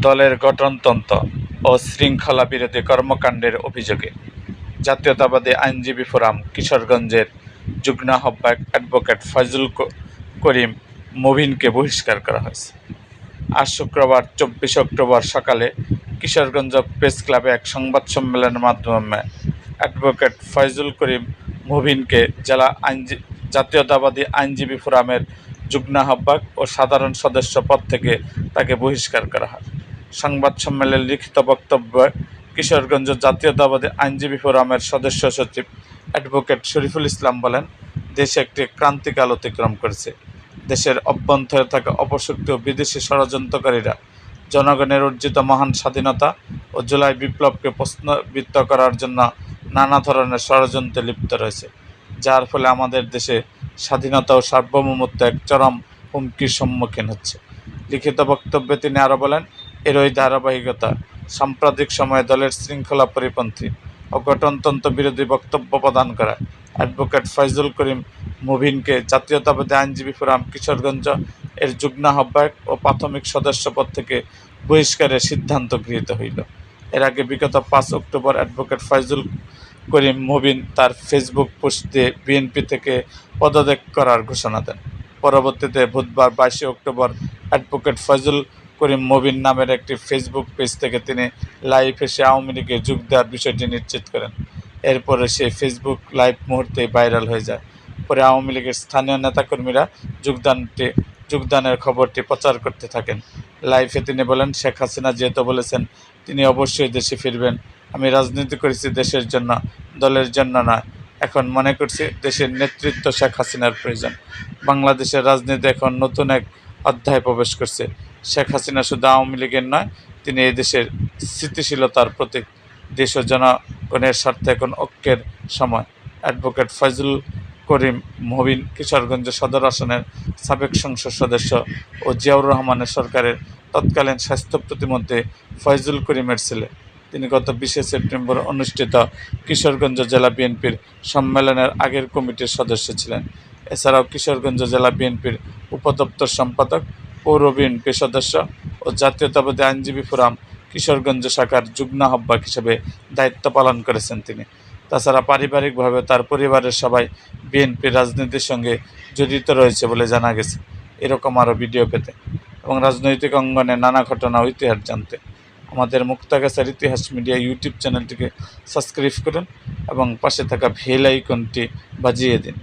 দলের গঠনতন্ত্র ও শৃঙ্খলা বিরোধী কর্মকাণ্ডের অভিযোগে জাতীয়তাবাদী আইনজীবী ফোরাম কিশোরগঞ্জের যুগ্ম আহ্বায়ক অ্যাডভোকেট ফয়জুল ক- করিম মুবিনকে বহিষ্কার করা হয়েছে। আজ শুক্রবার, চব্বিশে অক্টোবর সকালে কিশোরগঞ্জ প্রেস ক্লাবে এক সংবাদ সম্মেলনের মাধ্যমে অ্যাডভোকেট ফয়জুল করিম মুবিনকে জেলা আইনজী জাতীয়তাবাদী আইনজীবী ফোরামের যুগ্ম আহ্বায়ক ও সাধারণ সদস্য পদ থেকে তাকে বহিষ্কার করা হয়। সংবাদ সম্মেলনে লিখিত বক্তব্যে, কিশোরগঞ্জ জাতীয়তাবাদী আইনজীবী ফোরামের সদস্য সচিব অ্যাডভোকেট শরীফুল ইসলাম বলেন, দেশে একটি ক্রান্তিকাল অতিক্রম করেছে। দেশের অভ্যন্তরে থাকা অপশক্তি ও বিদেশি ষড়যন্ত্রকারীরা জনগণের অর্জিত মহান স্বাধীনতা ও জুলাই বিপ্লবকে প্রশ্নবিদ্ধ করার জন্য নানা ধরনের ষড়যন্ত্রে লিপ্ত রয়েছে, যার ফলে আমাদের দেশে স্বাধীনতা ও সার্বভৌমত্ব এক চরম হুমকির সম্মুখীন হচ্ছে। লিখিত বক্তব্যে তিনি আরও বলেন এরই ধারাবাহিকতা, সাম্প্রতিক সময়ে দলের শৃঙ্খলা পরিপন্থী ও গঠনতন্ত্র বিরোধী বক্তব্য প্রদান করা। অ্যাডভোকেট ফয়জুল করিম মুবিনকে জাতীয়তাবাদী আইনজীবী ফোরাম কিশোরগঞ্জ এর যুগ্ম আহ্বায়ক ও প্রাথমিক সদস্য পদ থেকে বহিষ্কারের সিদ্ধান্ত গৃহীত হইল। এর আগে বিগত পাঁচ অক্টোবর অ্যাডভোকেট ফয়জুল করিম মুবিন তার ফেসবুক পোস্ট দিয়ে বিএনপি থেকে পদত্যাগ করার ঘোষণা দেন। পরবর্তীতে বুধবার বাইশে অক্টোবর অ্যাডভোকেট ফয়জুল করিম মুবিন নামের একটি ফেসবুক পেজ থেকে তিনি লাইভ এসে আওয়ামী লীগে যোগ দেওয়ার বিষয়টি নিশ্চিত করেন। এরপরে সেই ফেসবুক লাইভ মুহূর্তেই ভাইরাল হয়ে যায়। পরে আওয়ামী লীগের স্থানীয় নেতাকর্মীরা যোগদানটি, যোগদানের খবরটি প্রচার করতে থাকেন। লাইভে তিনি বলেন, শেখ হাসিনা যেহেতু বলেছেন, তিনি অবশ্যই দেশে ফিরবেন। আমি রাজনীতি করেছি দেশের জন্য, দলের জন্য নয়। এখন মনে করছি দেশের নেতৃত্ব শেখ হাসিনার প্রয়োজন। বাংলাদেশের রাজনীতি এখন নতুন এক অধ্যায় প্রবেশ করছে। শেখ হাসিনা শুধু আওয়ামী লীগের নয়, তিনি এই দেশের স্থিতিশীলতার প্রতীক। দেশ ও জনগণের স্বার্থে এখন ঐক্যের সময়। অ্যাডভোকেট ফয়জুল করিম মবিন কিশোরগঞ্জ সদর আসনের সাবেক সংসদ সদস্য ও জিয়াউর রহমানের সরকারের তৎকালীন স্বাস্থ্য প্রতিমন্ত্রী ফয়জুল করিমের ছেলে। তিনি গত বিশে সেপ্টেম্বর অনুষ্ঠিত কিশোরগঞ্জ জেলা বিএনপির সম্মেলনের আগের কমিটির সদস্য ছিলেন। এছাড়াও কিশোরগঞ্জ জেলা বিএনপির উপদপ্তর সম্পাদক পৌর বিএনপি সদস্য ও জাতীয়তাবাদী আইনজীবী ফোরাম, কিশোরগঞ্জ শাখার যুগ্ম আহ্বায়ক হিসেবে দায়িত্ব পালন করেছেন তিনি। তাছাড়া পারিবারিকভাবে তার পরিবারের সবাই বিএনপি রাজনীতির সঙ্গে জড়িত রয়েছে বলে জানা গেছে। এরকম আরও ভিডিও পেতে এবং রাজনৈতিক অঙ্গনে নানা ঘটনা ইতিহাস জানতে আমাদের মুক্তাগাছার ইতিহাস মিডিয়া ইউটিউব চ্যানেলটিকে সাবস্ক্রাইব করুন এবং পাশে থাকা ভেল আইকনটি বাজিয়ে দিন।